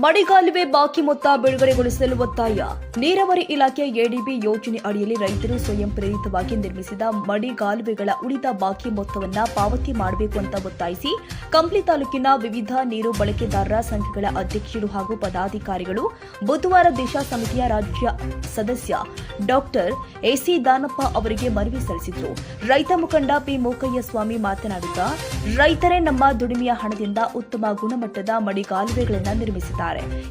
ಮಡಿಗಾಲುವೆ ಬಾಕಿ ಮೊತ್ತ ಬಿಡುಗಡೆಗೊಳಿಸಲು ಒತ್ತಾಯ. ನೀರಾವರಿ ಇಲಾಖೆ ಎಡಿಬಿ ಯೋಜನೆ ಅಡಿಯಲ್ಲಿ ರೈತರು ಸ್ವಯಂ ಪ್ರೇರಿತವಾಗಿ ನಿರ್ಮಿಸಿದ ಮಡಿಗಾಲುವೆಗಳ ಉಳಿದ ಬಾಕಿ ಮೊತ್ತವನ್ನು ಪಾವತಿ ಮಾಡಬೇಕು ಅಂತ ಒತ್ತಾಯಿಸಿ, ಕಂಪ್ಲಿ ತಾಲೂಕಿನ ವಿವಿಧ ನೀರು ಬಳಕೆದಾರರ ಸಂಘಗಳ ಅಧ್ಯಕ್ಷರು ಹಾಗೂ ಪದಾಧಿಕಾರಿಗಳು, ಬುಧವಾರ ದಿಶಾ ಸಮಿತಿಯ ರಾಜ್ಯ ಸದಸ್ಯ ಡಾಕ್ಟರ್ ಎಸಿ ದಾನಪ್ಪ ಅವರಿಗೆ ಮನವಿ ಸಲ್ಲಿಸಿದರು. ರೈತ ಮುಖಂಡ ಪಿ ಮೋಕಯ್ಯ ಸ್ವಾಮಿ ಮಾತನಾಡುತ್ತಾ, ರೈತರೇ ನಮ್ಮ ದುಡಿಮೆಯ ಹಣದಿಂದ ಉತ್ತಮ ಗುಣಮಟ್ಟದ ಮಡಿಗಾಲುವೆಗಳನ್ನು ನಿರ್ಮಿಸಿದ್ದಾರೆ.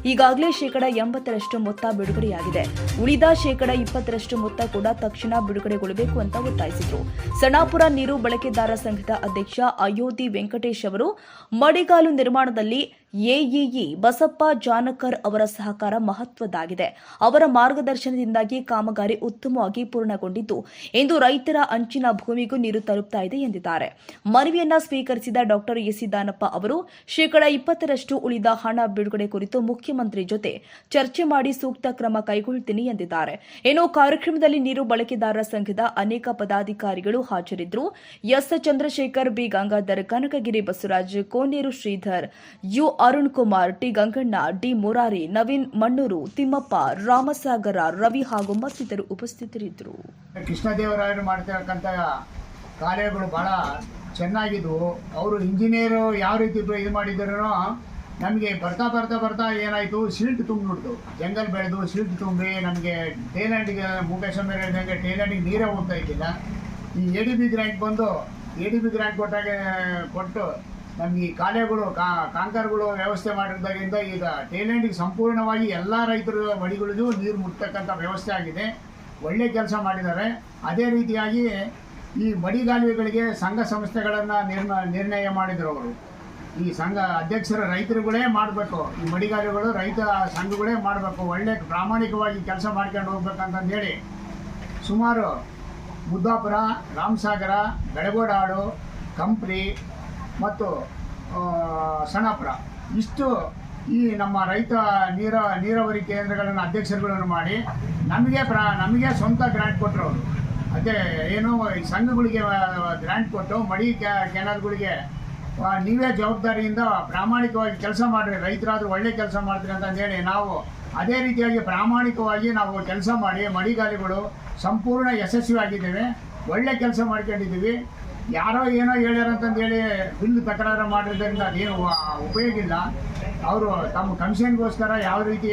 ಈಗಾಗಲೇ ಶೇಕಡ ಎಂಬತ್ತರಷ್ಟು ಮೊತ್ತ ಬಿಡುಗಡೆಯಾಗಿದೆ. ಉಳಿದ ಶೇಕಡ ಇಪ್ಪತ್ತರಷ್ಟು ಮೊತ್ತ ಕೂಡ ತಕ್ಷಣ ಬಿಡುಗಡೆಗೊಳ್ಳಬೇಕು ಅಂತ ಒತ್ತಾಯಿಸಿದರು. ಸಣಾಪುರ ನೀರು ಬಳಕೆದಾರ ಸಂಘದ ಅಧ್ಯಕ್ಷ ಅಯೋಧಿ ವೆಂಕಟೇಶ್ ಅವರು ಮಡಿಗಾಲು ನಿರ್ಮಾಣದಲ್ಲಿ ಎಇಇ ಬಸಪ್ಪ ಜಾನಕರ್ ಅವರ ಸಹಕಾರ ಮಹತ್ವದ್ದಾಗಿದೆ ಅವರ ಮಾರ್ಗದರ್ಶನದಿಂದಾಗಿ ಕಾಮಗಾರಿ ಉತ್ತಮವಾಗಿ ಪೂರ್ಣಗೊಂಡಿದ್ದು, ಇಂದು ರೈತರ ಅಂಚಿನ ಭೂಮಿಗೂ ನೀರು ತಲುಪ್ತಾ ಇದೆ ಎಂದಿದ್ದಾರೆ. ಮನವಿಯನ್ನ ಸ್ವೀಕರಿಸಿದ ಡಾಕ್ಟರ್ ಎಸಿ ದಾನಪ್ಪ ಅವರು, ಶೇಕಡಾ ಇಪ್ಪತ್ತರಷ್ಟು ಉಳಿದ ಹಣ ಬಿಡುಗಡೆ ಕುರಿತು ಮುಖ್ಯಮಂತ್ರಿ ಜೊತೆ ಚರ್ಚೆ ಮಾಡಿ ಸೂಕ್ತ ಕ್ರಮ ಕೈಗೊಳ್ತೀನಿ ಎಂದಿದ್ದಾರೆ. ಇನ್ನು ಕಾರ್ಯಕ್ರಮದಲ್ಲಿ ನೀರು ಬಳಕೆದಾರರ ಸಂಘದ ಅನೇಕ ಪದಾಧಿಕಾರಿಗಳು ಹಾಜರಿದ್ದರು. S Chandrashekar, B Gangadhar, Kanakagiri Basavaraj, Koneru Sridhar, U Arun Kumar T Ganganna D Murari, Naveen, Mannur, Thimmappa, Ramasagara, Ravi ಹಾಗೂ ಮತ್ತಿತರು ಉಪಸ್ಥಿತರಿದ್ದರು. ಕೃಷ್ಣದೇವರಾಯರು ಮಾಡ್ತಿರಕ್ಕಂಥ ಕಾರ್ಯಗಳು ಬಹಳ ಚೆನ್ನಾಗಿದ್ವು. ಅವರು ಇಂಜಿನಿಯರು ಯಾವ ರೀತಿ ಇದು ಮಾಡಿದ್ರು ನಮಗೆ ಬರ್ತಾ ಬರ್ತಾ ಬರ್ತಾ ಏನಾಯಿತು? ಸಿಲ್ಟ್ ತುಂಬಿಬಿಡ್ತು. ಜಂಗಲ್ ಬೆಳೆದು ಸಿಲ್ಟ್ ತುಂಬಿ ನಮಗೆ ಟೇಲ್ಯಾಂಡಿಗೆ ಮುಖೇಶ್ ಮೇಲೆ ಹೇಳಿದಂಗೆ ಟೇಲ್ಯಾಂಡಿಗೆ ನೀರೇ ಹೋಗ್ತಾ ಇದ್ದಿಲ್ಲ. ಈ ಎ ಡಿ ಬಿ ಗ್ರ್ಯಾಂಟ್ ಬಂದು ಎ ಡಿ ಬಿ ಗ್ರ್ಯಾಂಟ್ ಕೊಟ್ಟಾಗ ಕೊಟ್ಟು ನಮಗೆ ಈ ಕಾಲೇಗಳು ಕಾಂಕರ್ಗಳು ವ್ಯವಸ್ಥೆ ಮಾಡಿರೋದ್ರಿಂದ ಈಗ ಟೇಲೆಂಟಿಗೆ ಸಂಪೂರ್ಣವಾಗಿ ಎಲ್ಲ ರೈತರ ಮಡಿಗಳಿಗೂ ನೀರು ಮುಟ್ತಕ್ಕಂಥ ವ್ಯವಸ್ಥೆ ಆಗಿದೆ. ಒಳ್ಳೆ ಕೆಲಸ ಮಾಡಿದ್ದಾರೆ. ಅದೇ ರೀತಿಯಾಗಿ ಈ ಮಡಿಗಾಲುವೆಗಳಿಗೆ ಸಂಘ ಸಂಸ್ಥೆಗಳನ್ನು ನಿರ್ಮ, ನಿರ್ಣಯ ಮಾಡಿದರು ಅವರು. ಈ ಸಂಘ ಅಧ್ಯಕ್ಷರ ರೈತರುಗಳೇ ಮಾಡಬೇಕು. ಈ ಮಡಿಗಾಲುಗಳು ರೈತ ಸಂಘಗಳೇ ಮಾಡಬೇಕು. ಒಳ್ಳೆ ಪ್ರಾಮಾಣಿಕವಾಗಿ ಕೆಲಸ ಮಾಡ್ಕೊಂಡು ಹೋಗ್ಬೇಕಂತಂದೇಳಿ ಸುಮಾರು ಮುದ್ದಾಪುರ, ರಾಮಸಾಗರ ಬೆಳಗೋಡಾಡು ಕಂಪ್ರಿ ಮತ್ತು ಆ, ಸಣ್ಣಪುರ. ಇಷ್ಟು ಈ ನಮ್ಮ ರೈತ ನೀರ ನೀರಾವರಿ ಕೇಂದ್ರಗಳನ್ನು ಅಧ್ಯಕ್ಷರುಗಳನ್ನು ಮಾಡಿ ನಮಗೆ ಪ್ರ ನಮಗೆ ಸ್ವಂತ ಗ್ರ್ಯಾಂಟ್ ಕೊಟ್ಟರು ಅವರು. ಅದೇ ಏನು ಈ ಸಂಘಗಳಿಗೆ ಗ್ರ್ಯಾಂಟ್ ಕೊಟ್ಟು ಮಡಿ ಕೆನಾಲ್ಗಳಿಗೆ ನೀವೇ ಜವಾಬ್ದಾರಿಯಿಂದ ಪ್ರಾಮಾಣಿಕವಾಗಿ ಕೆಲಸ ಮಾಡಿರಿ ರೈತರಾದರೂ ಒಳ್ಳೆ ಕೆಲಸ ಮಾಡ್ತೀರಿ ಅಂತ ಹೇಳಿ ನಾವು ಅದೇ ರೀತಿಯಾಗಿ ಪ್ರಾಮಾಣಿಕವಾಗಿ ನಾವು ಕೆಲಸ ಮಾಡಿ ಮಡಿಗಾಲಿಗಳು ಸಂಪೂರ್ಣ ಯಶಸ್ವಿಯಾಗಿದ್ದೇವೆ. ಒಳ್ಳೆ ಕೆಲಸ ಮಾಡ್ಕೊಂಡಿದ್ದೀವಿ. ಯಾರೋ ಏನೋ ಹೇಳ್ಯಾರಂತಂದು ಅಂತಂದೇಳಿ ಬಿಲ್ ತಕರಾರು ಮಾಡಿರೋದ್ರಿಂದ ಅದೇನು ಉಪಯೋಗ ಇಲ್ಲ. ಅವರು ತಮ್ಮ ಕಮಿಷನ್ಗೋಸ್ಕರ ಯಾವ ರೀತಿ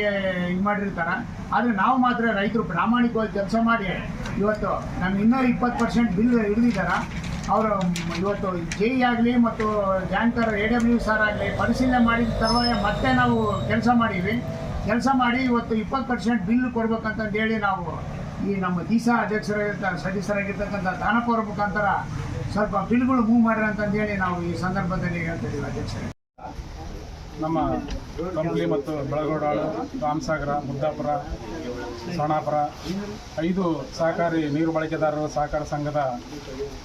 ಇದು ಮಾಡಿರ್ತಾರೆ. ಆದರೆ ನಾವು ಮಾತ್ರ ರೈತರು ಪ್ರಾಮಾಣಿಕವಾಗಿ ಕೆಲಸ ಮಾಡಿ ಇವತ್ತು ನಾನು ಇನ್ನೂ ಇಪ್ಪತ್ತು ಪರ್ಸೆಂಟ್ ಬಿಲ್ ಹಿಡಿದಿದ್ದಾರೆ ಅವರು ಇವತ್ತು ಜೆ ಆಗಲಿ ಮತ್ತು ಜಾನ್ಕರ್ ಎ ಡಬ್ಲ್ಯೂ ಸರ್ ಆಗಲಿ ಪರಿಶೀಲನೆ ಮಾಡಿದ ತರುವಾಯ ಮತ್ತೆ ನಾವು ಕೆಲಸ ಮಾಡೀವಿ ಕೆಲಸ ಮಾಡಿ ಇವತ್ತು ಇಪ್ಪತ್ತು ಪರ್ಸೆಂಟ್ ಬಿಲ್ ಕೊಡ್ಬೇಕಂತಂದೇಳಿ ನಾವು ಈ ನಮ್ಮ ದಿಸಾ ಅಧ್ಯಕ್ಷರಾಗಿರ್ತಾರೆ ಸದಸ್ಯರಾಗಿರ್ತಕ್ಕಂಥ ದಾನಪುರ ಮುಖಾಂತರ ಸ್ವಲ್ಪ ಬಿಲ್ಗಳು ಮೂವ್ ಮಾಡ್ರಿ ಅಂತಂದೇಳಿ ನಾವು ಈ ಸಂದರ್ಭದಲ್ಲಿ ಹೇಳ್ತಿದ್ದೀವಿ ಅಧ್ಯಕ್ಷರೇ. ನಮ್ಮ ಕಂಪ್ಲಿ ಮತ್ತು ಬೆಳಗೋಡಾಳು ರಾಮಸಾಗರ ಮುದ್ದಾಪುರ ಸೋಣಾಪುರ ಐದು ಸಹಕಾರಿ ನೀರು ಬಳಕೆದಾರರು ಸಹಕಾರ ಸಂಘದ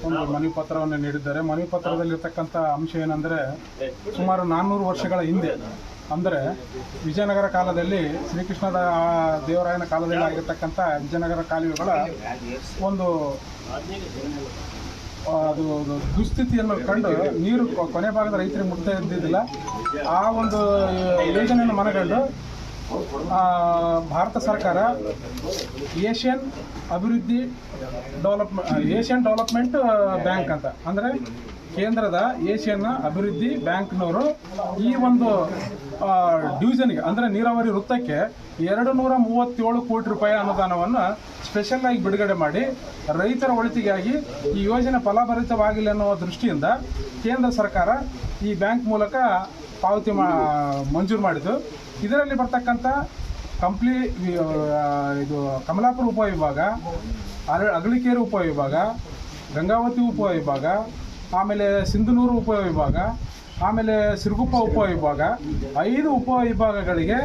ಒಂದು ಮನವಿ ಪತ್ರವನ್ನು ನೀಡಿದ್ದಾರೆ. ಮನವಿ ಪತ್ರದಲ್ಲಿರ್ತಕ್ಕಂಥ ಅಂಶ ಏನಂದರೆ ಸುಮಾರು ನಾನ್ನೂರು ವರ್ಷಗಳ ಹಿಂದೆ ಅಂದರೆ ವಿಜಯನಗರ ಕಾಲದಲ್ಲಿ ಶ್ರೀಕೃಷ್ಣದ ಆ, ದೇವರಾಯನ ಕಾಲದಲ್ಲಿ ಆಗಿರ್ತಕ್ಕಂಥ ವಿಜಯನಗರ ಕಾಲುವೆಗಳ ಒಂದು ಅದು ದುಸ್ಥಿತಿಯನ್ನು ಕಂಡು ನೀರು ಕೊನೆ ಭಾಗದ ರೈತರಿಗೆ ಮುಟ್ತಾ ಇದ್ದಿದ್ದಿಲ್ಲ. ಆ ಒಂದು ಯೋಜನೆಯನ್ನು ಮನಗಂಡು ಭಾರತ ಸರ್ಕಾರ ಏಷ್ಯನ್ ಅಭಿವೃದ್ಧಿ ಡೆವಲಪ್ಮೆಂಟ್ ಏಷ್ಯನ್ ಡೆವಲಪ್ಮೆಂಟ್ ಬ್ಯಾಂಕ್ ಅಂತ. ಅಂದರೆ ಕೇಂದ್ರದ ಏಷ್ಯನ್ ಅಭಿವೃದ್ಧಿ ಬ್ಯಾಂಕ್ನವರು ಈ ಒಂದು ಡಿವಿಷನ್ಗೆ ಅಂದರೆ ನೀರಾವರಿ ವೃತ್ತಕ್ಕೆ ಎರಡು ನೂರ ಮೂವತ್ತೇಳು ಕೋಟಿ ರೂಪಾಯಿ ಅನುದಾನವನ್ನು ಸ್ಪೆಷಲ್ ಆಗಿ ಬಿಡುಗಡೆ ಮಾಡಿ ರೈತರ ಒಳಿತಿಗಾಗಿ ಈ ಯೋಜನೆ ಫಲಭರಿತವಾಗಿಲ್ಲ ಅನ್ನುವ ದೃಷ್ಟಿಯಿಂದ ಕೇಂದ್ರ ಸರ್ಕಾರ ಈ ಬ್ಯಾಂಕ್ ಮೂಲಕ ಪಾವತಿ ಮಂಜೂರು ಮಾಡಿದ್ದು. ಇದರಲ್ಲಿ ಬರ್ತಕ್ಕಂಥ ಕಂಪ್ಲಿ ಇದು ಕಮಲಾಪುರ ಉಪವಿಭಾಗ ಅರ, ಅಗಲಿಕೇರಿ ಉಪವಿಭಾಗ ಗಂಗಾವತಿ ಉಪವಿಭಾಗ ಆಮೇಲೆ ಸಿಂಧನೂರು ಉಪವಿಭಾಗ ಆಮೇಲೆ ಸಿರುಗುಪ್ಪ ಉಪವಿಭಾಗ ಐದು ಉಪವಿಭಾಗಗಳಿಗೆ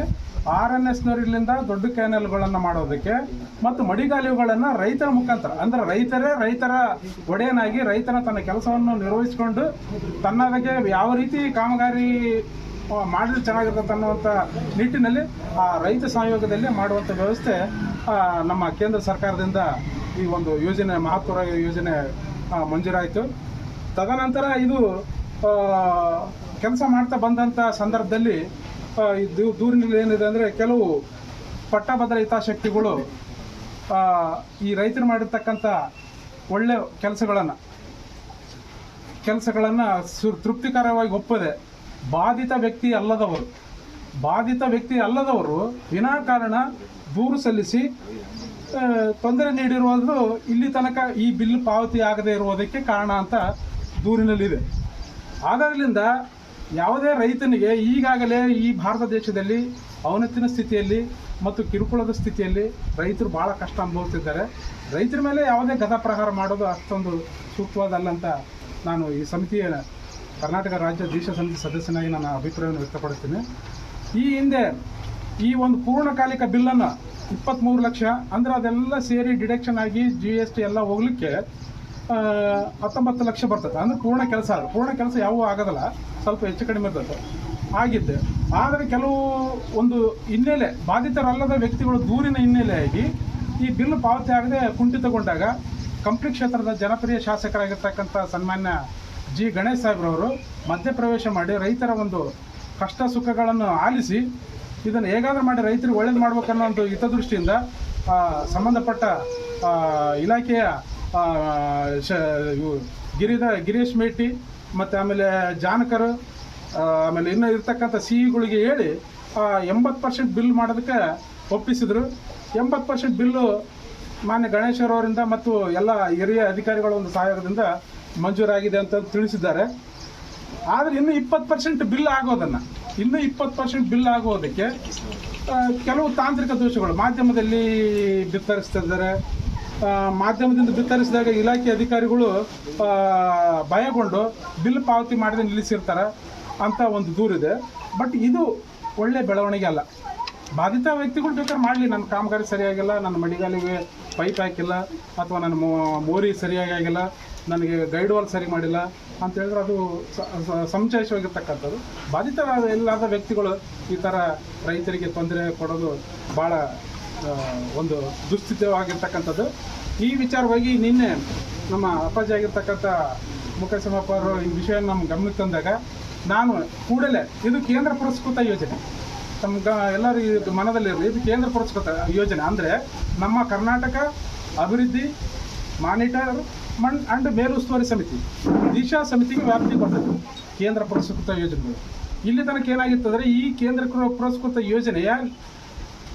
ಆರ್ ಎನ್ ಎಸ್ನವರಿಲಿಂದ ದೊಡ್ಡ ಕ್ಯಾನಲ್ಗಳನ್ನು ಮಾಡೋದಕ್ಕೆ ಮತ್ತು ಮಡಿಗಾಲುಗಳನ್ನು ರೈತರ ಮುಖಾಂತರ, ಅಂದರೆ ರೈತರೇ ರೈತರ ಒಡೆಯನಾಗಿ ರೈತನ ತನ್ನ ಕೆಲಸವನ್ನು ನಿರ್ವಹಿಸಿಕೊಂಡು ತನ್ನದಕ್ಕೆ ಯಾವ ರೀತಿ ಕಾಮಗಾರಿ ಮಾಡಿದ್ರೆ ಚೆನ್ನಾಗಿರ್ತದೆ ಅನ್ನುವಂಥ ನಿಟ್ಟಿನಲ್ಲಿ ಆ ರೈತ ಸಂಯೋಗದಲ್ಲಿ ಮಾಡುವಂಥ ವ್ಯವಸ್ಥೆ ನಮ್ಮ ಕೇಂದ್ರ ಸರ್ಕಾರದಿಂದ ಈ ಒಂದು ಯೋಜನೆ ಮಹತ್ವರ ಯೋಜನೆ ಮಂಜೂರಾಯಿತು. ತದನಂತರ ಇದು ಕೆಲಸ ಮಾಡ್ತಾ ಬಂದಂಥ ಸಂದರ್ಭದಲ್ಲಿ ಇದು ದೂರಿನಲ್ಲಿ ಏನಿದೆ ಅಂದರೆ ಕೆಲವು ಪಟ್ಟಭದ್ರ ಹಿತಾಸಕ್ತಿಗಳು ಈ ರೈತರು ಮಾಡಿರ್ತಕ್ಕಂಥ ಒಳ್ಳೆ ಕೆಲಸಗಳನ್ನು ಕೆಲಸಗಳನ್ನು ಸು, ತೃಪ್ತಿಕರವಾಗಿ ಒಪ್ಪದೆ ಬಾಧಿತ ವ್ಯಕ್ತಿ ಅಲ್ಲದವರು, ಬಾಧಿತ ವ್ಯಕ್ತಿ ಅಲ್ಲದವರು ವಿನಾಕಾರಣ ದೂರು ಸಲ್ಲಿಸಿ ತೊಂದರೆ ನೀಡಿರುವುದು ಇಲ್ಲಿ ತನಕ ಈ ಬಿಲ್ ಪಾವತಿ ಆಗದೇ ಇರುವುದಕ್ಕೆ ಕಾರಣ ಅಂತ ದೂರಿನಲ್ಲಿದೆ. ಆದ್ದರಿಂದ ಯಾವುದೇ ರೈತನಿಗೆ ಈಗಾಗಲೇ ಈ ಭಾರತ ದೇಶದಲ್ಲಿ ಅವನತಿನ ಸ್ಥಿತಿಯಲ್ಲಿ ಮತ್ತು ಕಿರುಕುಳದ ಸ್ಥಿತಿಯಲ್ಲಿ ರೈತರು ಭಾಳ ಕಷ್ಟ ಅನುಭವಿಸುತ್ತಿದ್ದಾರೆ ರೈತರ ಮೇಲೆ ಯಾವುದೇ ಗದ ಪ್ರಹಾರ ಮಾಡೋದು ಅಷ್ಟೊಂದು ಸೂಕ್ತವಾದಲ್ಲ ಅಂತ ನಾನು ಈ ಸಮಿತಿಯ ಕರ್ನಾಟಕ ರಾಜ್ಯ ದೇಶ ಸಮಿತಿ ಸದಸ್ಯನಾಗಿ ನನ್ನ ಅಭಿಪ್ರಾಯವನ್ನು ವ್ಯಕ್ತಪಡಿಸ್ತೀನಿ. ಈ ಹಿಂದೆ ಈ ಒಂದು ಪೂರ್ಣಕಾಲಿಕ ಬಿಲ್ಲನ್ನು ಇಪ್ಪತ್ತ್ಮೂರು ಲಕ್ಷ, ಅಂದರೆ ಅದೆಲ್ಲ ಸೇರಿ ಡಿಡಕ್ಷನ್ ಆಗಿ ಜಿ ಎಸ್ ಟಿ ಎಲ್ಲ ಹೋಗ್ಲಿಕ್ಕೆ ಹತ್ತೊಂಬತ್ತು ಲಕ್ಷ ಬರ್ತದೆ. ಅಂದ್ರೆ ಪೂರ್ಣ ಕೆಲಸ ಅದು. ಪೂರ್ಣ ಕೆಲಸ ಯಾವೂ ಆಗೋದಿಲ್ಲ. ಸ್ವಲ್ಪ ಹೆಚ್ಚು ಕಡಿಮೆ ಇರ್ತದೆ. ಆಗಿದ್ದೆ. ಆದರೆ ಕೆಲವು ಒಂದು ಹಿನ್ನೆಲೆ, ಬಾಧಿತರಲ್ಲದ ವ್ಯಕ್ತಿಗಳು ದೂರಿನ ಹಿನ್ನೆಲೆಯಾಗಿ ಈ ಬಿಲ್ ಪಾವತಿ ಆಗದೆ ಕುಂಠಿತಗೊಂಡಾಗ ಕಂಪ್ಲಿ ಕ್ಷೇತ್ರದ ಜನಪ್ರಿಯ ಶಾಸಕರಾಗಿರ್ತಕ್ಕಂಥ ಸನ್ಮಾನ್ಯ ಜಿ. ಗಣೇಶ್ ಸಾಹೇಬ್ರವರು ಮಧ್ಯಪ್ರವೇಶ ಮಾಡಿ ರೈತರ ಒಂದು ಕಷ್ಟ ಸುಖಗಳನ್ನು ಆಲಿಸಿ ಇದನ್ನು ಹೇಗಾದರೂ ಮಾಡಿ ರೈತರಿಗೆ ಒಳ್ಳೇದು ಮಾಡಬೇಕನ್ನೋ ಒಂದು ಹಿತದೃಷ್ಟಿಯಿಂದ ಸಂಬಂಧಪಟ್ಟ ಇಲಾಖೆಯ ಗಿರಿದ ಗಿರೀಶ್ ಮೇಟಿ, ಮತ್ತು ಆಮೇಲೆ ಜಾನಕರು ಆಮೇಲೆ ಇನ್ನೂ ಇರ್ತಕ್ಕಂಥ ಸಿ ಇಗಳಿಗೆ ಹೇಳಿ ಎಂಬತ್ತು ಪರ್ಸೆಂಟ್ ಬಿಲ್ ಮಾಡೋದಕ್ಕೆ ಒಪ್ಪಿಸಿದರು. ಎಂಬತ್ತು ಪರ್ಸೆಂಟ್ ಬಿಲ್ಲು ಮಾನ್ಯ ಗಣೇಶ್ವರವರಿಂದ ಮತ್ತು ಎಲ್ಲ ಹಿರಿಯ ಅಧಿಕಾರಿಗಳ ಒಂದು ಸಹಯೋಗದಿಂದ ಮಂಜೂರಾಗಿದೆ ಅಂತ ತಿಳಿಸಿದ್ದಾರೆ. ಆದರೆ ಇನ್ನೂ ಇಪ್ಪತ್ತು ಪರ್ಸೆಂಟ್ ಬಿಲ್ ಆಗೋದನ್ನು, ಇನ್ನೂ ಇಪ್ಪತ್ತು ಪರ್ಸೆಂಟ್ ಬಿಲ್ ಆಗೋದಕ್ಕೆ ಕೆಲವು ತಾಂತ್ರಿಕ ದೋಷಗಳು ಮಾಧ್ಯಮದಲ್ಲಿ ಬಿತ್ತರಿಸ್ತಿದ್ದಾರೆ ಮಾಧ್ಯಮದಿಂದ ಬಿತ್ತರಿಸಿದಾಗ ಇಲಾಖೆ ಅಧಿಕಾರಿಗಳು ಭಯಗೊಂಡು ಬಿಲ್ ಪಾವತಿ ಮಾಡದೆ ನಿಲ್ಲಿಸಿರ್ತಾರೆ ಅಂತ ಒಂದು ದೂರಿದೆ. ಬಟ್ ಇದು ಒಳ್ಳೆ ಬೆಳವಣಿಗೆ ಅಲ್ಲ. ಬಾಧಿತ ವ್ಯಕ್ತಿಗಳು ಬೇಕಾದ್ರೆ ಮಾಡಲಿ. ನನ್ನ ಕಾಮಗಾರಿ ಸರಿಯಾಗಿಲ್ಲ, ನನ್ನ ಮಡಿಗಾಲಿಗೆ ಪೈಪ್ ಹಾಕಿಲ್ಲ, ಅಥವಾ ನನ್ನ ಮೋರಿ ಸರಿಯಾಗಿ ಆಗಿಲ್ಲ, ನನಗೆ ಗೈಡ್ ವಾಲ್ ಸರಿ ಮಾಡಿಲ್ಲ ಅಂತ ಹೇಳಿದ್ರೆ ಅದು ಸ- ಸ- ಎಲ್ಲಾದ ಬಾಧಿತ ಇಲ್ಲದ ವ್ಯಕ್ತಿಗಳು ಈ ಥರ ರೈತರಿಗೆ ತೊಂದರೆ ಕೊಡೋದು ಭಾಳ ಒಂದು ದುಸ್ಥಿತವಾಗಿರ್ತಕ್ಕಂಥದ್ದು. ಈ ವಿಚಾರವಾಗಿ ನಿನ್ನೆ ನಮ್ಮ ಅಪ್ಪಾಜಿ ಆಗಿರ್ತಕ್ಕಂಥ ಮುಖಸಮಪ್ಪ ಅವರು ಈ ವಿಷಯ ನಮ್ಮ ಗಮನಕ್ಕೆ ತಂದಾಗ ನಾನು ಕೂಡಲೇ ಇದು ಕೇಂದ್ರ ಪುರಸ್ಕೃತ ಯೋಜನೆ. ತಮ್ಮ ಗ, ಎಲ್ಲರೂ ಮನದಲ್ಲಿರಲಿ ಇದು ಕೇಂದ್ರ ಪುರಸ್ಕೃತ ಯೋಜನೆ. ಅಂದರೆ ನಮ್ಮ ಕರ್ನಾಟಕ ಅಭಿವೃದ್ಧಿ ಮಾನಿಟರ್ ಮಣ್ ಅಂಡ್ ಮೇಲುಸ್ತುವಾರಿ ಸಮಿತಿ, ದಿಶಾ ಸಮಿತಿಗೆ ವ್ಯಾಪ್ತಿ ಕೊಟ್ಟದ್ದು ಕೇಂದ್ರ ಪುರಸ್ಕೃತ ಯೋಜನೆಗಳು ಇಲ್ಲಿ ತನಕ ಏನಾಗಿತ್ತು ಈ ಕೇಂದ್ರ ಪುರ- ಪುರಸ್ಕೃತ ಯೋಜನೆಯ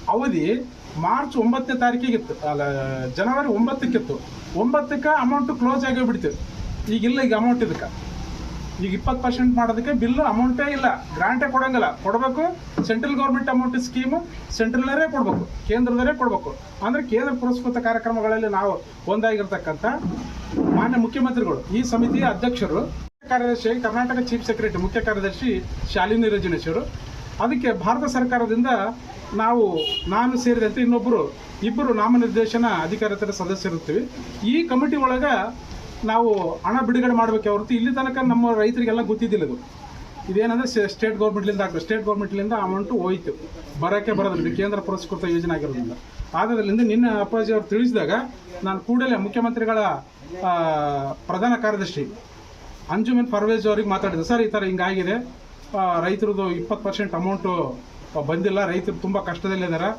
ಅವಧಿ ಮಾರ್ಚ್ ಒಂಬತ್ತನೇ ತಾರೀಕಿಗಿತ್ತು, ಅಲ್ಲ, ಜನವರಿ ಒಂಬತ್ತಕ್ಕಿತ್ತು. ಒಂಬತ್ತಕ್ಕೆ ಅಮೌಂಟ್ ಕ್ಲೋಸ್ ಆಗಿ ಈಗ ಇಲ್ಲ ಈಗ ಅಮೌಂಟ್ ಇದಕ್ಕೆ. ಈಗ ಇಪ್ಪತ್ತು ಪರ್ಸೆಂಟ್ ಮಾಡೋದಕ್ಕೆ ಬಿಲ್ ಅಮೌಂಟೇ ಇಲ್ಲ. ಗ್ರಾಂಟೇ ಕೊಡೋಂಗಿಲ್ಲ. ಕೊಡಬೇಕು ಸೆಂಟ್ರಲ್ ಗೌರ್ಮೆಂಟ್ ಅಮೌಂಟ್ ಸ್ಕೀಮು ಸೆಂಟ್ರಲ್ನರೇ ಕೊಡಬೇಕು ಕೇಂದ್ರದವರೇ ಕೊಡಬೇಕು. ಅಂದರೆ ಕೇಂದ್ರ ಪುರಸ್ಕೃತ ಕಾರ್ಯಕ್ರಮಗಳಲ್ಲಿ ನಾವು ಒಂದಾಗಿರ್ತಕ್ಕಂಥ ಮಾನ್ಯ ಮುಖ್ಯಮಂತ್ರಿಗಳು, ಈ ಸಮಿತಿಯ ಅಧ್ಯಕ್ಷರು ಕಾರ್ಯದರ್ಶಿ, ಕರ್ನಾಟಕ ಚೀಫ್ ಸೆಕ್ರೆಟರಿ ಮುಖ್ಯ ಕಾರ್ಯದರ್ಶಿ ಶಾಲಿನಿ ರಜನೀಶರು ಅದಕ್ಕೆ ಭಾರತ ಸರ್ಕಾರದಿಂದ ನಾವು, ನಾನು ಸೇರಿದಂತೆ ಇನ್ನೊಬ್ಬರು ಇಬ್ಬರು ನಾಮನಿರ್ದೇಶನ ಅಧಿಕಾರಿತರ ಸದಸ್ಯರಿರ್ತೀವಿ ಈ ಕಮಿಟಿ ಒಳಗೆ ನಾವು ಹಣ ಬಿಡುಗಡೆ ಮಾಡಬೇಕು ಹೊರತು ಇಲ್ಲಿ ತನಕ ನಮ್ಮ ರೈತರಿಗೆಲ್ಲ ಗೊತ್ತಿದ್ದಿಲ್ಲ ಇದು ಇದೇನಂದ್ರೆ ಸ್ಟೇಟ್ ಗೌರ್ಮೆಂಟ್ಲಿಂದ ಆಗ್ತದೆ ಸ್ಟೇಟ್ ಗೌರ್ಮೆಂಟ್ಲಿಂದ ಅಮೌಂಟು ಹೋಯ್ತು. ಬರೋಕ್ಕೆ ಬರೋದಿಲ್ಲ ಕೇಂದ್ರ ಪುರಸ್ಕೃತ ಯೋಜನೆ ಆಗಿರೋದ್ರಿಂದ. ಆದ್ದರಿಂದ ನಿನ್ನೆ ಅಪ್ಪಾಜಿ ಅವರು ತಿಳಿಸಿದಾಗ ನಾನು ಕೂಡಲೇ ಮುಖ್ಯಮಂತ್ರಿಗಳ ಪ್ರಧಾನ ಕಾರ್ಯದರ್ಶಿ ಅಂಜುಮನ್ ಪರ್ವೇಜ್ ಅವ್ರಿಗೆ ಮಾತಾಡಿದೆ. ಸರ್, ಈ ಥರ ಹಿಂಗಾಗಿದೆ. ರೈತರದ್ದು ಇಪ್ಪತ್ತು ಪರ್ಸೆಂಟ್ ಅಮೌಂಟು ಬಂದಿಲ್ಲ. ರೈತರು ತುಂಬ ಕಷ್ಟದಲ್ಲಿದ್ದಾರೆ.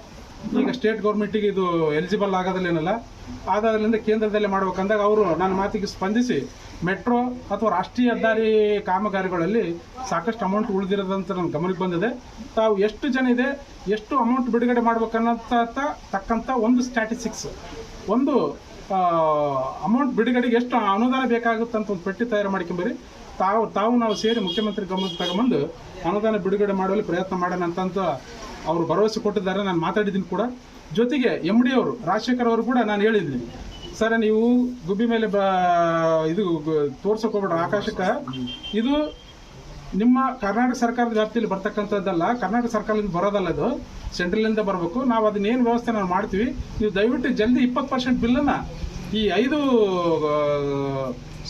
ಈಗ ಸ್ಟೇಟ್ ಗೌರ್ಮೆಂಟಿಗೆ ಇದು ಎಲಿಜಿಬಲ್ ಆಗೋದಿಲ್ಲೇನಲ್ಲ? ಆದ್ದರಿಂದ ಕೇಂದ್ರದಲ್ಲೇ ಮಾಡ್ಬೇಕಂದಾಗ ಅವರು ನನ್ನ ಮಾತಿಗೆ ಸ್ಪಂದಿಸಿ ಮೆಟ್ರೋ ಅಥವಾ ರಾಷ್ಟ್ರೀಯ ಹೆದ್ದಾರಿ ಕಾಮಗಾರಿಗಳಲ್ಲಿ ಸಾಕಷ್ಟು ಅಮೌಂಟ್ ಉಳಿದಿರೋದಂತ ನನ್ನ ಗಮನಕ್ಕೆ ಬಂದಿದೆ. ತಾವು ಎಷ್ಟು ಜನ ಇದೆ, ಎಷ್ಟು ಅಮೌಂಟ್ ಬಿಡುಗಡೆ ಮಾಡ್ಬೇಕನ್ನೋಂಥ ತಕ್ಕಂಥ ಒಂದು ಸ್ಟ್ಯಾಟಿಸ್ಟಿಕ್ಸ್ ಒಂದು ಅಮೌಂಟ್ ಬಿಡುಗಡೆಗೆ ಎಷ್ಟು ಅನುದಾನ ಬೇಕಾಗುತ್ತೆ ಅಂತ ಒಂದು ಪಟ್ಟಿ ತಯಾರು ಮಾಡ್ಕೊಂಬರಿ ತಾವು ತಾವು ನಾವು ಸೇರಿ ಮುಖ್ಯಮಂತ್ರಿ ಗಮನಕ್ಕೆ ತಗೊಂಬಂದು ಅನುದಾನ ಬಿಡುಗಡೆ ಮಾಡುವಲ್ಲಿ ಪ್ರಯತ್ನ ಮಾಡೋಣ ಅಂತಂತ ಅವರು ಭರವಸೆ ಕೊಟ್ಟಿದ್ದಾರೆ, ನಾನು ಮಾತಾಡಿದ್ದೀನಿ ಕೂಡ. ಜೊತೆಗೆ ಎಂ ಡಿ ಅವರು, ರಾಜಶೇಖರ್ ಅವರು ಕೂಡ ನಾನು ಹೇಳಿದ್ದೀನಿ. ಸರ್, ನೀವು ಗುಬ್ಬಿ ಮೇಲೆ ಬ, ಇದು ತೋರ್ಸಕ್ಕೆ ಹೋಗ್ಬೇಡ್ರಿ ಆಕಾಶಕ್ಕೆ. ಇದು ನಿಮ್ಮ ಕರ್ನಾಟಕ ಸರ್ಕಾರದ ವ್ಯಾಪ್ತಿಯಲ್ಲಿ ಬರ್ತಕ್ಕಂಥದ್ದಲ್ಲ, ಕರ್ನಾಟಕ ಸರ್ಕಾರದಿಂದ ಬರೋದಲ್ಲ ಇದು ಸೆಂಟ್ರಲಿಂದ ಬರಬೇಕು. ನಾವು ಅದನ್ನ ಏನು ವ್ಯವಸ್ಥೆ ನಾವು ಮಾಡ್ತೀವಿ ನೀವು ದಯವಿಟ್ಟು ಜಲ್ದಿ ಇಪ್ಪತ್ತು ಪರ್ಸೆಂಟ್ ಬಿಲ್ಲನ್ನು ಈ ಐದು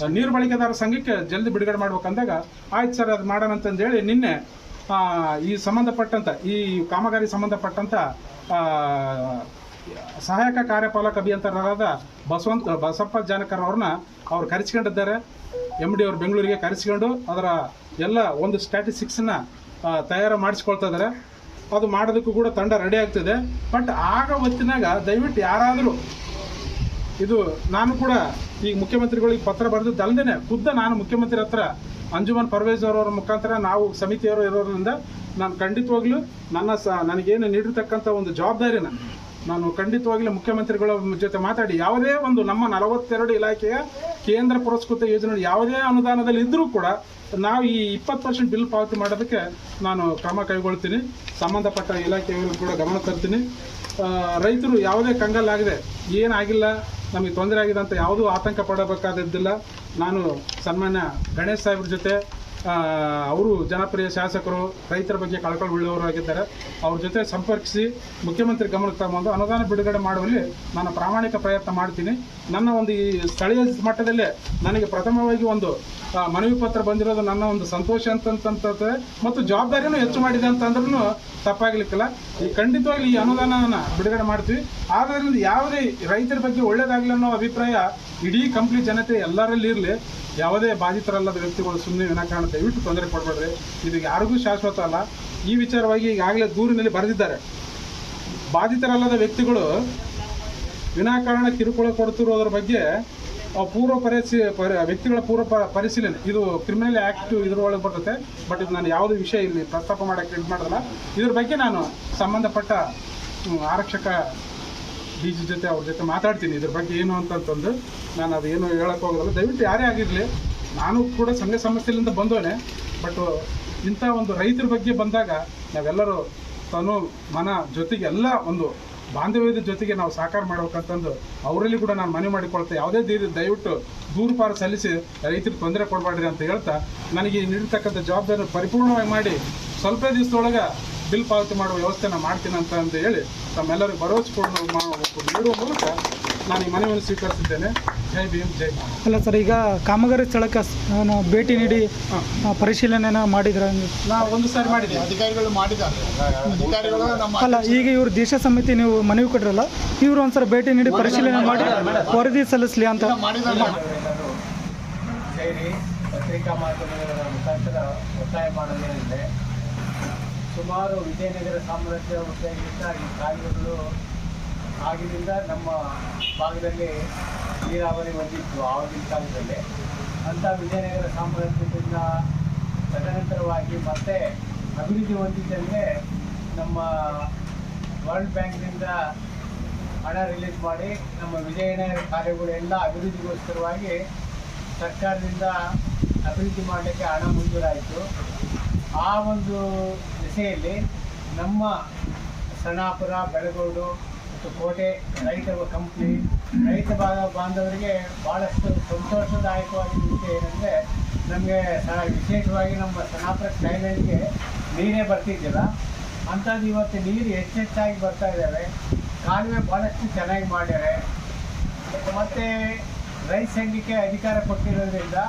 ನೀರು ಬಳಕೆದಾರ ಸಂಘಕ್ಕೆ ಜಲ್ದಿ ಬಿಡುಗಡೆ ಮಾಡ್ಬೇಕಂದಾಗ ಆಯ್ತು ಸರ್ ಅದು ಮಾಡೋಣ ಅಂತಂದೇಳಿ ನಿನ್ನೆ ಈ ಸಂಬಂಧಪಟ್ಟಂತ ಈ ಕಾಮಗಾರಿ ಸಂಬಂಧಪಟ್ಟಂತ ಆ, ಸಹಾಯಕ ಕಾರ್ಯಪಾಲಕ ಅಭಿಯಂತರರಾದ ಬಸವಂತ ಬಸಪ್ಪ ಜಾನಕರ್ ಅವ್ರನ್ನ ಅವ್ರು ಕರೆಸ್ಕೊಂಡಿದ್ದಾರೆ. ಎಂ ಡಿ ಅವ್ರು ಬೆಂಗಳೂರಿಗೆ ಕರೆಸ್ಕೊಂಡು ಅದರ ಎಲ್ಲ ಒಂದು ಸ್ಟ್ಯಾಟಿಸ್ಟಿಕ್ಸನ್ನ ತಯಾರು ಮಾಡಿಸ್ಕೊಳ್ತಾ ಇದ್ದಾರೆ. ಅದು ಮಾಡೋದಕ್ಕೂ ಕೂಡ ತಂಡ ರೆಡಿ ಆಗ್ತಿದೆ. ಬಟ್ ಆಗ ಹೊತ್ತಿನಾಗ ದಯವಿಟ್ಟು ಯಾರಾದರೂ ಇದು ನಾನು ಕೂಡ ಈಗ ಮುಖ್ಯಮಂತ್ರಿಗಳಿಗೆ ಪತ್ರ ಬರೆದು ಅಲ್ಲದೆ ಖುದ್ದ ನಾನು ಮುಖ್ಯಮಂತ್ರಿ ಹತ್ರ ಅಂಜುಮನ್ ಪರ್ವೇಜ್ ಅವರವರ ಮುಖಾಂತರ ನಾವು ಸಮಿತಿಯವರು ಇರೋದ್ರಿಂದ ನಾನು ಖಂಡಿತವಾಗ್ಲೂ ನನ್ನ ಸ ನನಗೇನು ನೀಡಿರ್ತಕ್ಕಂಥ ಒಂದು ಜವಾಬ್ದಾರಿನ ನಾನು ಖಂಡಿತವಾಗ್ಲೂ ಮುಖ್ಯಮಂತ್ರಿಗಳ ಜೊತೆ ಮಾತಾಡಿ, ಯಾವುದೇ ಒಂದು ನಮ್ಮ ನಲವತ್ತೆರಡು ಇಲಾಖೆಯ ಕೇಂದ್ರ ಪುರಸ್ಕೃತ ಯೋಜನೆ ಯಾವುದೇ ಅನುದಾನದಲ್ಲಿ ಇದ್ದರೂ ಕೂಡ ನಾವು ಈ ಇಪ್ಪತ್ತು ಪರ್ಸೆಂಟ್ ಬಿಲ್ ಪಾವತಿ ಮಾಡೋದಕ್ಕೆ ನಾನು ಕ್ರಮ ಕೈಗೊಳ್ತೀನಿ. ಸಂಬಂಧಪಟ್ಟ ಇಲಾಖೆಯವರು ಕೂಡ ಗಮನ ತರ್ತೀನಿ. ರೈತರು ಯಾವುದೇ ಕಂಗಲ್ಲಾಗದೆ ಏನಾಗಿಲ್ಲ, ನಮಗೆ ತೊಂದರೆ ಆಗಿದೆ ಅಂತ ಯಾವುದೂ ಆತಂಕ ಪಡಬೇಕಾದದ್ದಿಲ್ಲ. ನಾನು ಸನ್ಮಾನ್ಯ ಗಣೇಶ್ ಸಾಹೇಬ್ರ ಜೊತೆ ಅವರು ಜನಪ್ರಿಯ ಶಾಸಕರು, ರೈತರ ಬಗ್ಗೆ ಕಳಕಳಿ ಉಳ್ಳವರಾಗಿದ್ದಾರೆ ಅವ್ರ ಜೊತೆ ಸಂಪರ್ಕಿಸಿ ಮುಖ್ಯಮಂತ್ರಿ ಗಮನಕ್ಕೆ ತಗೊಂಡು ಅನುದಾನ ಬಿಡುಗಡೆ ಮಾಡುವಲ್ಲಿ ನಾನು ಪ್ರಾಮಾಣಿಕ ಪ್ರಯತ್ನ ಮಾಡ್ತೀನಿ. ನನ್ನ ಒಂದು ಈ ಸ್ಥಳೀಯ ಮಟ್ಟದಲ್ಲೇ ನನಗೆ ಪ್ರಥಮವಾಗಿ ಒಂದು ಮನವಿ ಪತ್ರ ಬಂದಿರೋದು ನನ್ನ ಒಂದು ಸಂತೋಷ ಅಂತಂತಂತದೆ ಇಡೀ ಕಂಪ್ಲೀಟ್ ಜನತೆ ಎಲ್ಲರಲ್ಲಿ ಇರಲಿ, ಯಾವುದೇ ಬಾಧಿತರಲ್ಲದ ವ್ಯಕ್ತಿಗಳು ಸುಮ್ಮನೆ ವಿನಾಕಾರಣ ದಯವಿಟ್ಟು ತೊಂದರೆ ಕೊಡಬೇಡ್ರಿ ಇದು ಯಾರಿಗೂ ಶಾಶ್ವತ ಅಲ್ಲ. ಈ ವಿಚಾರವಾಗಿ ಈಗಾಗಲೇ ದೂರಿನಲ್ಲಿ ಬರೆದಿದ್ದಾರೆ. ಬಾಧಿತರಲ್ಲದ ವ್ಯಕ್ತಿಗಳು ವಿನಾಕಾರಣ ಕಿರುಕುಳ ಕೊಡ್ತಿರೋದ್ರ ಬಗ್ಗೆ ಪೂರ್ವ ಪರಿಸಿ, ಪರಿ, ವ್ಯಕ್ತಿಗಳ ಪೂರ್ವ ಪರಿಶೀಲನೆ. ಇದು ಕ್ರಿಮಿನಲ್ ಆ್ಯಕ್ಟ್ ಇದರೊಳಗೆ ಬರ್ತದೆ ಬಟ್ ಇದು ನಾನು ಯಾವುದೇ ವಿಷಯ ಇಲ್ಲಿ ಪ್ರಸ್ತಾಪ ಮಾಡೋಕ್ಕೆ ಇದು ಮಾಡಲ್ಲ. ಇದ್ರ ಬಗ್ಗೆ ನಾನು ಸಂಬಂಧಪಟ್ಟ ಆರಕ್ಷಕ ಡಿ ಜಿ ಜೊತೆ ಅವ್ರ ಜೊತೆ ಮಾತಾಡ್ತೀನಿ. ಇದ್ರ ಬಗ್ಗೆ ಏನು ಅಂತಂತಂದು ನಾನು ಅದು ಏನು ಹೇಳಕ್ಕೆ ಹೋಗೋದಲ್ಲ. ದಯವಿಟ್ಟು ಯಾರೇ ಆಗಿರಲಿ, ನಾನು ಕೂಡ ಸಂಘ ಸಂಸ್ಥೆಯಿಂದ ಬಂದವನೇ ಬಟ್ ಇಂಥ ಒಂದು ರೈತರ ಬಗ್ಗೆ ಬಂದಾಗ ನಾವೆಲ್ಲರೂ ತನು ಮನ ಜೊತೆಗೆ ಎಲ್ಲ ಒಂದು ಬಾಂಧವ್ಯದ ಜೊತೆಗೆ ನಾವು ಸಾಕಾರ ಮಾಡ್ಬೇಕಂತಂದು ಅವರಲ್ಲಿ ಕೂಡ ನಾನು ಮನವಿ ಮಾಡಿಕೊಳ್ತೇನೆ ಯಾವುದೇ ದೀರ್ ದಯವಿಟ್ಟು ದೂರುಪಾರು ಸಲ್ಲಿಸಿ ರೈತರಿಗೆ ತೊಂದರೆ ಕೊಡಬೇಡ್ರಿ ಅಂತ ಹೇಳ್ತಾ, ನನಗೆ ನೀಡಿರ್ತಕ್ಕಂಥ ಜವಾಬ್ದಾರಿ ಪರಿಪೂರ್ಣವಾಗಿ ಮಾಡಿ, ಸ್ವಲ್ಪ ದಿವಸದೊಳಗೆ ಬಿಲ್ ಪಾವತಿ ಮಾಡುವ ವ್ಯವಸ್ಥೆನ ಮಾಡ್ತೀನಿ ಅಂತ ಅಂತ ಹೇಳಿ ತಮ್ಮೆಲ್ಲರಿಗೂ ಭರವಸೆ ಕೊಡು ಮಾ- ನೀಡುವ ಮೂಲಕ ನಾನು ಈ ಮನವಿಯನ್ನು ಸ್ವೀಕರಿಸಿದ್ದೇನೆ. ಜೈ ಭೀಮ್ ಜೈ ಅಲ್ಲ ಸರ್ ಈಗ ಕಾಮಗಾರಿ ಸ್ಥಳಕ್ಕೆ ಸ್- ನಾನು ಭೇಟಿ ನೀಡಿ ಪರಿಶೀಲನೆನ ಮಾಡಿದ್ರ ನಾವು ಒಂದು ಸಾರಿ ಮಾಡಿದ್ದೆ ಅಧಿಕಾರಿಗಳು ಮಾಡಿದ್ದಾರೆ. ಅಧಿಕಾರಿಗಳು ನಮ್ಮ ಅಲ್ಲ ಈಗ ಇವರು ದೇಶ ಸಮಿತಿ ನೀವು ಮನವಿ ಕೊಟ್ಟಿರಲ್ಲ ಇವರು ಒಂದ್ಸಲ ಭೇಟಿ ನೀಡಿ ಪರಿಶೀಲನೆ ಮಾಡಿ ವರದಿ ಸಲ್ಲಿಸಲಿ ಅಂತ. ಸೇರಿ ಪತ್ರಿಕಾ ಮಾಧ್ಯಮಗಳ ಮುಖಾಂತರ ಒತ್ತಾಯ ಮಾಡಲೇನಿದೆ ಸುಮಾರು ವಿಜಯನಗರ ಸಾಮ್ರಾಜ್ಯ ಹುದ್ದೆಗಿಂತ ಈ ಕಾಲುವೆಗಳು ಆಗಿನಿಂದ ನಮ್ಮ ಭಾಗದಲ್ಲಿ ನೀರಾವರಿ ಹೊಂದಿತ್ತು ಆವಾಗಿನ ಕಾಲದಲ್ಲಿ. ಅಂಥ ವಿಜಯನಗರ ಸಾಮ್ರಾಜ್ಯದಿಂದ ತದನಂತರವಾಗಿ ಮತ್ತೆ ಅಭಿವೃದ್ಧಿ ಹೊಂದಿದ್ದಂತೆ ನಮ್ಮ ವರ್ಲ್ಡ್ ಬ್ಯಾಂಕ್ನಿಂದ ಹಣ ರಿಲೀಸ್ ಮಾಡಿ ನಮ್ಮ ವಿಜಯನಗರ ಕಾರ್ಯಗಳೆಲ್ಲ ಅಭಿವೃದ್ಧಿಗೋಸ್ಕರವಾಗಿ ಸರ್ಕಾರದಿಂದ ಅಭಿವೃದ್ಧಿ ಮಾಡಲಿಕ್ಕೆ ಹಣ ಮಂಜೂರಾಯಿತು. ಆ ಒಂದು ದಿಸೆಯಲ್ಲಿ ನಮ್ಮ ಸಣ್ಣಾಪುರ ಬೆಳಗೋಡು ಮತ್ತು ಕೋಟೆ ರೈತ ಕಂಪ್ನಿ ರೈತ ಬಾಂಧವರಿಗೆ ಭಾಳಷ್ಟು ಸಂತೋಷದಾಯಕವಾಗಿ ವಿಷಯ ಏನಂದರೆ ನಮಗೆ ವಿಶೇಷವಾಗಿ ನಮ್ಮ ಸಣ್ಣಾಪುರ ಟೈಲರ್ಗೆ ನೀರೇ ಬರ್ತಿದ್ದಿಲ್ಲ. ಅಂಥದ್ದು ಇವತ್ತು ನೀರು ಹೆಚ್ಚೆಚ್ಚಾಗಿ ಬರ್ತಾ ಇದ್ದಾವೆ. ಕಾಲುವೆ ಭಾಳಷ್ಟು ಚೆನ್ನಾಗಿ ಮಾಡ್ಯಾರೆ ಮತ್ತು ರೈತ ಸಂಘಕ್ಕೆ ಅಧಿಕಾರ ಕೊಟ್ಟಿರೋದ್ರಿಂದ,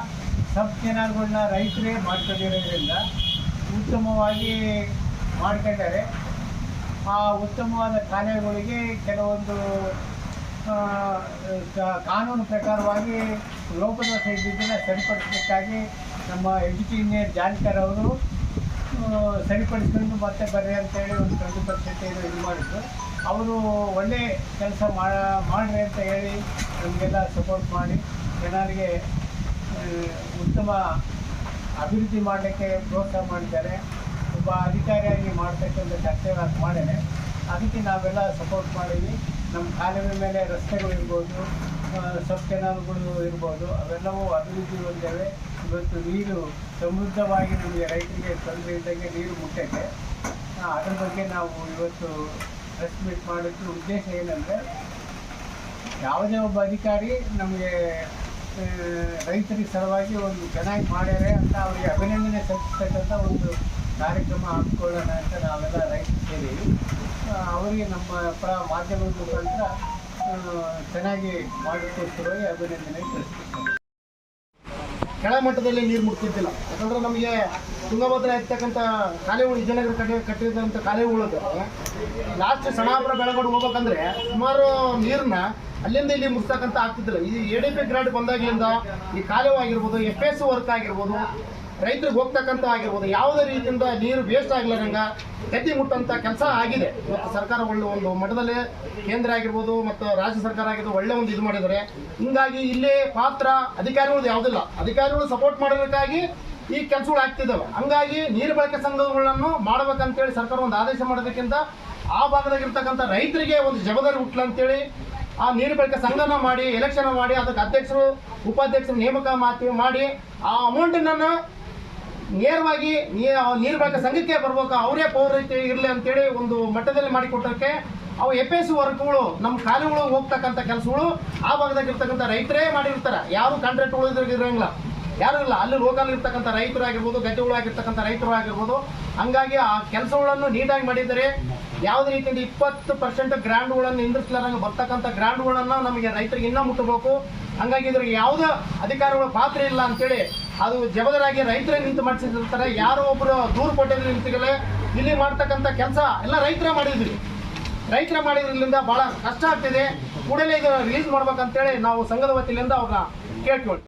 ಸಬ್ ಕೆನಾಲ್ಗಳನ್ನ ರೈತರೇ ಮಾಡ್ಕೊಂಡಿರೋದ್ರಿಂದ ಉತ್ತಮವಾಗಿ ಮಾಡ್ಕೊಂಡರೆ ಆ ಉತ್ತಮವಾದ ಕಾಲೇಜುಗಳಿಗೆ ಕೆಲವೊಂದು ಕಾನೂನು ಪ್ರಕಾರವಾಗಿ ಲೋಪದೋಷ ಇದ್ದಿದ್ದನ್ನು ಸರಿಪಡಿಸಬೇಕಾಗಿ ನಮ್ಮ ಎಜುಕೇಷನ್ ಇಂಜಿನಿಯರ್ ಜಾನ್ಕರ್ ಅವರು ಸರಿಪಡಿಸ್ಕೊಂಡು ಮತ್ತೆ ಬರ್ರಿ ಅಂತೇಳಿ ಒಂದು ಪರ್ಸೆಂಟ್ ಏನು ಇದು ಮಾಡಿದ್ರು. ಅವರು ಒಳ್ಳೆ ಕೆಲಸ ಮಾಡ, ಮಾಡ್ರಿ ಅಂತ ಹೇಳಿ ನಮಗೆಲ್ಲ ಸಪೋರ್ಟ್ ಮಾಡಿ, ಜನರಿಗೆ ಉತ್ತಮ ಅಭಿವೃದ್ಧಿ ಮಾಡಲಿಕ್ಕೆ ಪ್ರೋತ್ಸಾಹ ಮಾಡಿದ್ದಾರೆ. ಒಬ್ಬ ಅಧಿಕಾರಿಯಾಗಿ ಮಾಡ್ತಕ್ಕಂಥ ಕರ್ತವ್ಯ ಮಾಡೇನೆ ಅದಕ್ಕೆ ನಾವೆಲ್ಲ ಸಪೋರ್ಟ್ ಮಾಡೀವಿ ನಮ್ಮ ಕಾಲುವೆ ಮೇಲೆ ರಸ್ತೆಗಳು ಇರ್ಬೋದು ಸಬ್ ಕೆನಾಲ್ಗಳು ಇರ್ಬೋದು, ಅವೆಲ್ಲವೂ ಅಭಿವೃದ್ಧಿ ಹೊಂದಿವೆ. ಇವತ್ತು ನೀರು ಸಮೃದ್ಧವಾಗಿ ನಮಗೆ ರೈತರಿಗೆ ತೊಂದರೆ ಇದ್ದಂಗೆ ನೀರು ಮುಟ್ಟೈತೆ. ಅದ್ರ ಬಗ್ಗೆ ನಾವು ಇವತ್ತು ಪ್ರೆಸ್ ಮೀಟ್ ಮಾಡೋದ್ರ ಉದ್ದೇಶ ಏನಂದರೆ, ಯಾವುದೇ ಒಬ್ಬ ಅಧಿಕಾರಿ ನಮಗೆ ರೈತರಿಗೆ ಸಲುವಾಗಿ ಒಂದು ಚೆನ್ನಾಗಿ ಮಾಡ್ಯಾರೆ ಅಂತ ಅವರಿಗೆ ಅಭಿನಂದನೆ ಸಲ್ಲಿಸ್ತಕ್ಕಂಥ ಒಂದು ಕಾರ್ಯಕ್ರಮ ಹಾಕ್ಕೊಳ್ಳೋಣ ಅಂತ ನಾವೆಲ್ಲ ರೈತರು ಸೇರಿ ಅವರಿಗೆ ನಮ್ಮ ಪ್ರ ಮಾಧ್ಯಮದ ಮುಖಾಂತರ ಚೆನ್ನಾಗಿ ಮಾಡಿಕೊಡ್ತಿರೋರಿಗೆ ಅಭಿನಂದನೆ ಸಲ್ಲಿಸ್ತೀವಿ ಕೆಳಮಟ್ಟದಲ್ಲಿ ನೀರು ಮುಟ್ತಿದ್ದಿಲ್ಲ. ಯಾಕಂದ್ರೆ ನಮಗೆ ತುಂಗಭದ್ರಾ ಇರ್ತಕ್ಕಂಥ ಕಾಲುವೆಗಳು ವಿಜಯನಗರ ಕಡೆ ಕಟ್ಟಿದಂಥ ಕಾಲುವೆಗಳಿಗೆ ಲಾಸ್ಟ್ ಸಣಾಪುರ ಬೆಳಗೊಂಡು ಹೋಗ್ಬೇಕಂದ್ರೆ ಸುಮಾರು ನೀರನ್ನ ಅಲ್ಲಿಂದ ಇಲ್ಲಿ ಮುಗಿಸ್ತಕ್ಕಂತ ಆಗ್ತಿದ್ದಿಲ್ಲ. ಈ ಎ ಡಿ ಪಿ ಗ್ರಾಂಟ್ ಬಂದಾಗಲಿಂದ ಈ ಕಾಲುವೆ ಆಗಿರ್ಬೋದು ಎಫ್ ಎಸ್ ವರ್ಕ್ ಆಗಿರ್ಬೋದು, ರೈತರಿಗೆ ಹೋಗ್ತಕ್ಕಂಥ ಆಗಿರ್ಬೋದು, ಯಾವುದೇ ರೀತಿಯಿಂದ ನೀರು ವೇಸ್ಟ್ ಆಗ್ಲಾರಂಗ ಗದ್ದಿ ಮುಟ್ಟಂತ ಕೆಲಸ ಆಗಿದೆ. ಮತ್ತು ಸರ್ಕಾರ ಒಳ್ಳೆ ಒಂದು ಮಠದಲ್ಲಿ ಕೇಂದ್ರ ಆಗಿರ್ಬೋದು ಮತ್ತು ರಾಜ್ಯ ಸರ್ಕಾರ ಆಗಿರ್ಬೋದು ಒಳ್ಳೆ ಒಂದು ಇದು ಮಾಡಿದ್ದಾರೆ. ಹಿಂಗಾಗಿ ಇಲ್ಲಿ ಪಾತ್ರ ಅಧಿಕಾರಿಗಳು ಯಾವುದಿಲ್ಲ. ಅಧಿಕಾರಿಗಳು ಸಪೋರ್ಟ್ ಮಾಡೋದಕ್ಕಾಗಿ ಈ ಕೆಲಸಗಳು ಆಗ್ತಿದ್ದಾವೆ. ಹಂಗಾಗಿ ನೀರು ಬಳಕೆ ಸಂಘಗಳನ್ನು ಮಾಡ್ಬೇಕಂತೇಳಿ ಸರ್ಕಾರ ಒಂದು ಆದೇಶ ಮಾಡೋದಕ್ಕಿಂತ ಆ ಭಾಗದಾಗಿರ್ತಕ್ಕಂಥ ರೈತರಿಗೆ ಒಂದು ಜವಾಬ್ದಾರಿ ಹುಟ್ಲ ಅಂತೇಳಿ ಆ ನೀರು ಬಳಕೆ ಸಂಘನ ಮಾಡಿ ಎಲೆಕ್ಷನ್ ಮಾಡಿ, ಅದಕ್ಕೆ ಅಧ್ಯಕ್ಷರು, ಉಪಾಧ್ಯಕ್ಷರು ನೇಮಕ ಮಾತಿ ಮಾಡಿ, ಆ ಅಮೌಂಟನ್ನು ನೇರವಾಗಿ ನೀರು ಬಳಕೆ ಸಂಘಕ್ಕೆ ಬರ್ಬೇಕು, ಅವರೇ ಪೌರೈತಿ ಇರಲಿ ಅಂತೇಳಿ ಒಂದು ಮಟ್ಟದಲ್ಲಿ ಮಾಡಿಕೊಟ್ಟಕ್ಕೆ ಅವು ಎಫ್ ಎಸ್ ವರ್ಕ್ಗಳು ನಮ್ಮ ಖಾಲಿಗಳು ಹೋಗ್ತಕ್ಕಂಥ ಕೆಲಸಗಳು, ಆ ಭಾಗದಾಗಿರ್ತಕ್ಕಂಥ ರೈತರೇ ಮಾಡಿರ್ತಾರೆ. ಯಾರು ಕಾಂಟ್ರಾಕ್ಟ್ ಉಳಿದಿರಂಗಿಲ್ಲ ಯಾರು ಇಲ್ಲ ಅಲ್ಲಿ ಲೋಕಲ್ ಇರ್ತಕ್ಕಂಥ ರೈತರು ಆಗಿರ್ಬೋದು ಗದ್ದೆಗಳಾಗಿರ್ತಕ್ಕಂಥ ರೈತರು ಆಗಿರ್ಬೋದು ಹಂಗಾಗಿ ಆ ಕೆಲಸಗಳನ್ನು ನೀಟಾಗಿ ಮಾಡಿದರೆ ಯಾವುದೇ ರೀತಿಯಿಂದ ಇಪ್ಪತ್ತು ಪರ್ಸೆಂಟ್ ಗ್ರಾಂಡ್ಗಳನ್ನು ನಿಂದಿರ್ಸ್ಲಾರಂಗೆ ಬರ್ತಕ್ಕಂಥ ಗ್ರಾಂಡ್ಗಳನ್ನು ನಮಗೆ ರೈತರಿಗೆ ಇನ್ನೂ ಮುಟ್ಟಬೇಕು. ಹಂಗಾಗಿ ಇದ್ರಿಗೆ ಯಾವುದೇ ಅಧಿಕಾರಿಗಳ ಪಾತ್ರ ಇಲ್ಲ ಅಂತೇಳಿ ಅದು ಜವಾಬ್ದಾರಾಗಿ ರೈತರೇ ನಿಂತು ಮಾಡಿಸಿರ್ತಾರೆ. ಯಾರೋ ಒಬ್ಬರು ದೂರು ಕೊಟ್ಟಿದ್ರು ನಿಂತಿಗಲೇ ಇಲ್ಲಿ ಮಾಡ್ತಕ್ಕಂಥ ಕೆಲಸ ಎಲ್ಲ ರೈತರೇ ಮಾಡಿದ್ವಿ ರೈತರ ಮಾಡಿದ್ರಿಂದ ಬಹಳ ಕಷ್ಟ ಆಗ್ತಿದೆ. ಕೂಡಲೇ ಇದನ್ನು ರಿಲೀಸ್ ಮಾಡ್ಬೇಕಂತೇಳಿ ನಾವು ಸಂಘದ ವತಿಯಿಂದ ಅವ್ರನ್ನ ಕೇಳ್ತೀವಿ